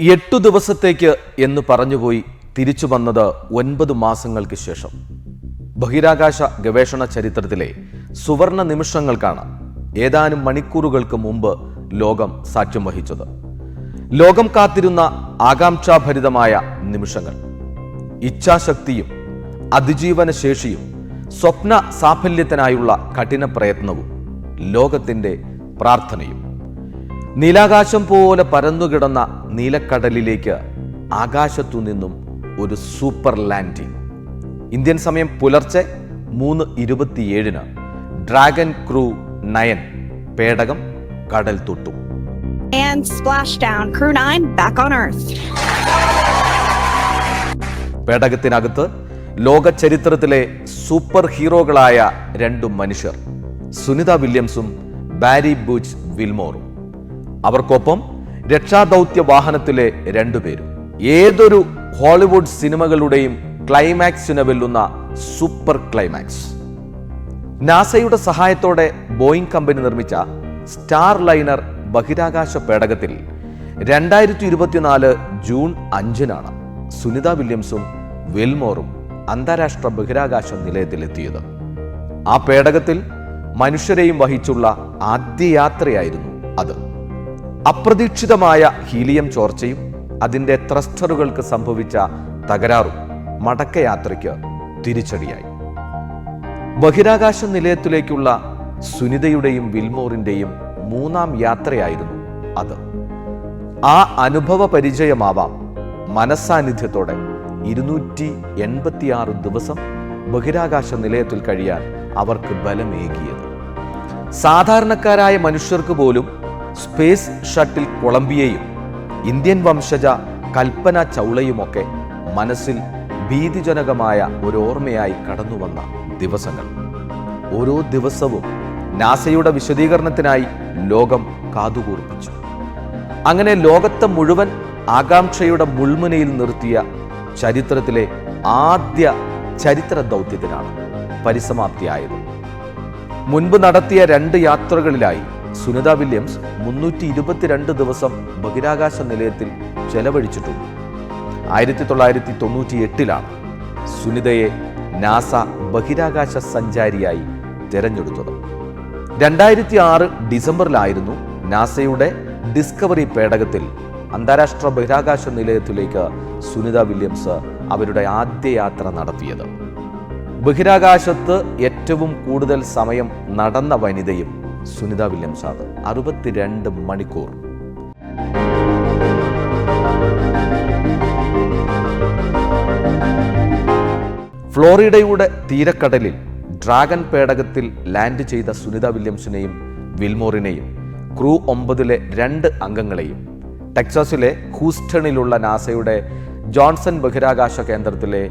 എട്ടു ദിവസത്തേക്ക് എന്ന് പറഞ്ഞുപോയി തിരിച്ചു വന്നത് ഒൻപത് മാസങ്ങൾക്ക് ശേഷം. ബഹിരാകാശ ഗവേഷണ ചരിത്രത്തിലെ സുവർണ നിമിഷങ്ങൾക്കാണ് ഏതാനും മണിക്കൂറുകൾക്ക് മുമ്പ് ലോകം സാക്ഷ്യം വഹിച്ചത്. ലോകം കാത്തിരുന്ന ആകാംക്ഷാഭരിതമായ നിമിഷങ്ങൾ. ഇച്ഛാശക്തിയും അതിജീവന ശേഷിയും സ്വപ്ന സാഫല്യത്തിനായുള്ള കഠിന പ്രയത്നവും ലോകത്തിന്റെ പ്രാർത്ഥനയും. നീലാകാശം പോലെ പരന്നുകിടന്ന നീലക്കടലിലേക്ക് ആകാശത്തു നിന്നും ഒരു സൂപ്പർ ലാൻഡിംഗ് ഇന്ത്യൻ സമയം പുലർച്ചെ മൂന്ന് ഇരുപത്തിയേഴിന് ഡ്രാഗൺ ക്രൂ നയൻ പേടകം കടൽ തൊട്ടു And splashdown. Crew 9 back on Earth. പേടകത്തിനകത്ത് ലോക ചരിത്രത്തിലെ സൂപ്പർ ഹീറോകളായ രണ്ടു മനുഷ്യർ സുനിത വില്യംസും ബാരി ബൂച്ച് വിൽമോറും അവർക്കൊപ്പം രക്ഷാദൗത്യ വാഹനത്തിലെ രണ്ടുപേരും. ഏതൊരു ഹോളിവുഡ് സിനിമകളുടെയും ക്ലൈമാക്സിന് വെല്ലുന്ന സൂപ്പർ ക്ലൈമാക്സ്. നാസയുടെ സഹായത്തോടെ ബോയിങ് കമ്പനി നിർമ്മിച്ച സ്റ്റാർ ലൈനർ ബഹിരാകാശ പേടകത്തിൽ രണ്ടായിരത്തി ഇരുപത്തിനാല് ജൂൺ അഞ്ചിനാണ് സുനിത വില്യംസും വെൽമോറും അന്താരാഷ്ട്ര ബഹിരാകാശ നിലയത്തിലെത്തിയത്. ആ പേടകത്തിൽ മനുഷ്യരെയും വഹിച്ചുള്ള ആദ്യ യാത്രയായിരുന്നു അത്. അപ്രതീക്ഷിതമായ ഹീലിയം ചോർച്ചയും അതിന്റെ ത്രസ്റ്ററുകൾക്ക് സംഭവിച്ച തകരാറും മടക്കയാത്രയ്ക്ക് തിരിച്ചടിയായി. ബഹിരാകാശ നിലയത്തിലേക്കുള്ള സുനിതയുടെയും വിൽമോറിന്റെയും മൂന്നാം യാത്രയായിരുന്നു അത്. ആ അനുഭവ പരിചയമാവാം മനസ്സാന്നിധ്യത്തോടെ ഇരുന്നൂറ്റി എൺപത്തിയാറ് ദിവസം ബഹിരാകാശ നിലയത്തിൽ കഴിയാൻ അവർക്ക് ബലമേകിയത്. സാധാരണക്കാരായ മനുഷ്യർക്ക് പോലും സ്പേസ് ഷട്ടിൽ കൊളംബിയയും ഇന്ത്യൻ വംശജ കൽപ്പന ചൗളയുമൊക്കെ മനസ്സിൽ ഭീതിജനകമായ ഒരു ഓർമ്മയായി കടന്നുവന്ന ദിവസങ്ങൾ. ഓരോ ദിവസവും നാസയുടെ വിശദീകരണത്തിനായി ലോകം കാതുകൂർപ്പിച്ചു. അങ്ങനെ ലോകത്തെ മുഴുവൻ ആകാംക്ഷയുടെ മുൾമുനയിൽ നിർത്തിയ ചരിത്രത്തിലെ ആദ്യ ചരിത്ര ദൗത്യത്തിനാണ് പരിസമാപ്തിയായത്. മുൻപ് നടത്തിയ രണ്ട് യാത്രകളിലായി സുനിത വില്യംസ് മുന്നൂറ്റി ഇരുപത്തിരണ്ട് ദിവസം ബഹിരാകാശ നിലയത്തിൽ ചെലവഴിച്ചിട്ടുണ്ട്. ആയിരത്തി തൊള്ളായിരത്തി തൊണ്ണൂറ്റി എട്ടിലാണ് സുനിതയെ നാസ ബഹിരാകാശ സഞ്ചാരിയായി തിരഞ്ഞെടുത്തത്. രണ്ടായിരത്തി ആറ് ഡിസംബറിലായിരുന്നു നാസയുടെ ഡിസ്കവറി പേടകത്തിൽ അന്താരാഷ്ട്ര ബഹിരാകാശ നിലയത്തിലേക്ക് സുനിത വില്യംസ് അവരുടെ ആദ്യ യാത്ര നടത്തിയത്. ബഹിരാകാശത്ത് ഏറ്റവും കൂടുതൽ സമയം നടന്ന വനിതയും സുനിത വില്യംസ് ആണ് അറുപത്തിരണ്ട് മണിക്കൂർ. ഫ്ലോറിഡയുടെ തീരക്കടലിൽ ഡ്രാഗൺ പേടകത്തിൽ ലാൻഡ് ചെയ്ത സുനിത വില്യംസിനെയും വിൽമോറിനെയും ക്രൂ ഒമ്പതിലെ രണ്ട് അംഗങ്ങളെയും ടെക്സാസിലെ ഹൂസ്റ്റണിലുള്ള നാസയുടെ ജോൺസൺ ബഹിരാകാശ കേന്ദ്രത്തിലെ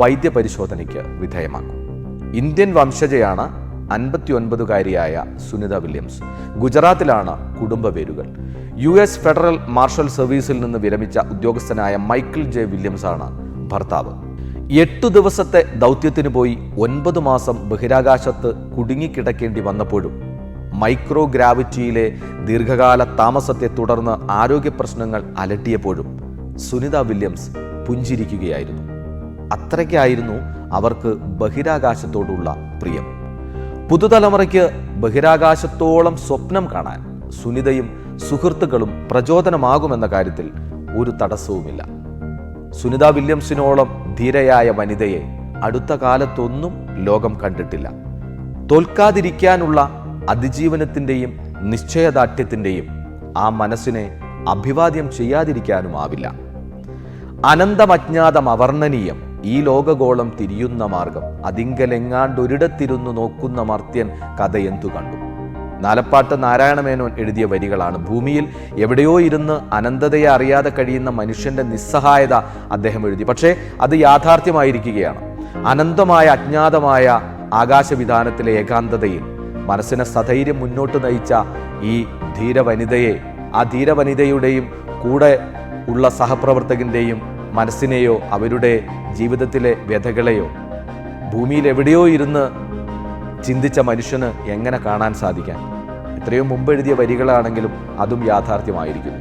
വൈദ്യപരിശോധനയ്ക്ക് വിധേയമാക്കും. ഇന്ത്യൻ വംശജയാണ് അൻപത്തി ഒൻപതുകാരിയായ സുനിത വില്യംസ്. ഗുജറാത്തിലാണ് കുടുംബ പേരുകൾ യു എസ് ഫെഡറൽ മാർഷൽ സർവീസിൽ നിന്ന് വിരമിച്ച ഉദ്യോഗസ്ഥനായ മൈക്കിൾ ജെ വില്യംസ് ആണ് ഭർത്താവ്. എട്ടു ദിവസത്തെ ദൗത്യത്തിന് പോയി ഒൻപത് മാസം ബഹിരാകാശത്ത് കുടുങ്ങിക്കിടക്കേണ്ടി വന്നപ്പോഴും മൈക്രോ ഗ്രാവിറ്റിയിലെ ദീർഘകാല താമസത്തെ തുടർന്ന് ആരോഗ്യ പ്രശ്നങ്ങൾ അലട്ടിയപ്പോഴും സുനിത വില്യംസ് പുഞ്ചിരിക്കുകയായിരുന്നു. അത്രയ്ക്കായിരുന്നു അവർക്ക് ബഹിരാകാശത്തോടുള്ള പ്രിയം. പുതുതലമുറയ്ക്ക് ബഹിരാകാശത്തോളം സ്വപ്നം കാണാൻ സുനിതയും സുഹൃത്തുക്കളും പ്രചോദനമാകുമെന്ന കാര്യത്തിൽ ഒരു തടസ്സവുമില്ല. സുനിത വില്യംസിനോളം ധീരയായ വനിതയെ അടുത്ത കാലത്തൊന്നും ലോകം കണ്ടിട്ടില്ല. തോൽക്കാതിരിക്കാനുള്ള അതിജീവനത്തിന്റെയും നിശ്ചയദാർഢ്യത്തിന്റെയും ആ മനസ്സിനെ അഭിവാദ്യം ചെയ്യാതിരിക്കാനുമാവില്ല. അനന്തമജ്ഞാതം അവർണനീയം ഈ ലോകഗോളം തിരിയുന്ന മാർഗം അതിങ്കലെങ്ങാണ്ടൊരിടത്തിരുന്നു നോക്കുന്ന മർത്യൻ കഥയെന്തു കണ്ടു? നാലപ്പാട്ട് നാരായണമേനോൻ എഴുതിയ വരികളാണ്. ഭൂമിയിൽ എവിടെയോ ഇരുന്ന് അനന്തതയെ അറിയാതെ കഴിയുന്ന മനുഷ്യന്റെ നിസ്സഹായത അദ്ദേഹം എഴുതി. പക്ഷേ അത് യാഥാർത്ഥ്യമായിരിക്കുകയാണ്. അനന്തമായ അജ്ഞാതമായ ആകാശവിധാനത്തിലെ ഏകാന്തതയിൽ മനസ്സിനെ സധൈര്യം മുന്നോട്ട് നയിച്ച ഈ ധീരവനിതയെ ആ ധീരവനിതയുടെയും കൂടെ ഉള്ള സഹപ്രവർത്തകന്റെയും മനസ്സിനെയോ അവരുടെ ജീവിതത്തിലെ വ്യഥകളെയോ ഭൂമിയിൽ എവിടെയോ ഇരുന്ന് ചിന്തിച്ച മനുഷ്യന് എങ്ങനെ കാണാൻ സാധിക്കാൻ? എത്രയോ മുമ്പ് എഴുതിയ വരികളാണെങ്കിലും അതും യാഥാർത്ഥ്യമായിരിക്കുന്നു.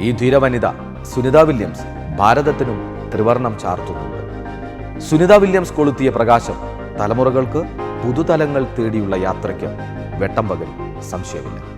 ഈ ധീരവനിത സുനിത വില്യംസ് ഭാരതത്തിനും ത്രിവർണം ചാർത്തുന്നുണ്ട്. സുനിത വില്യംസ് കൊളുത്തിയ പ്രകാശം തലമുറകൾക്ക് പുതുതലങ്ങൾ തേടിയുള്ള യാത്രയ്ക്ക് വെട്ടം പകൽ സംശയമില്ല.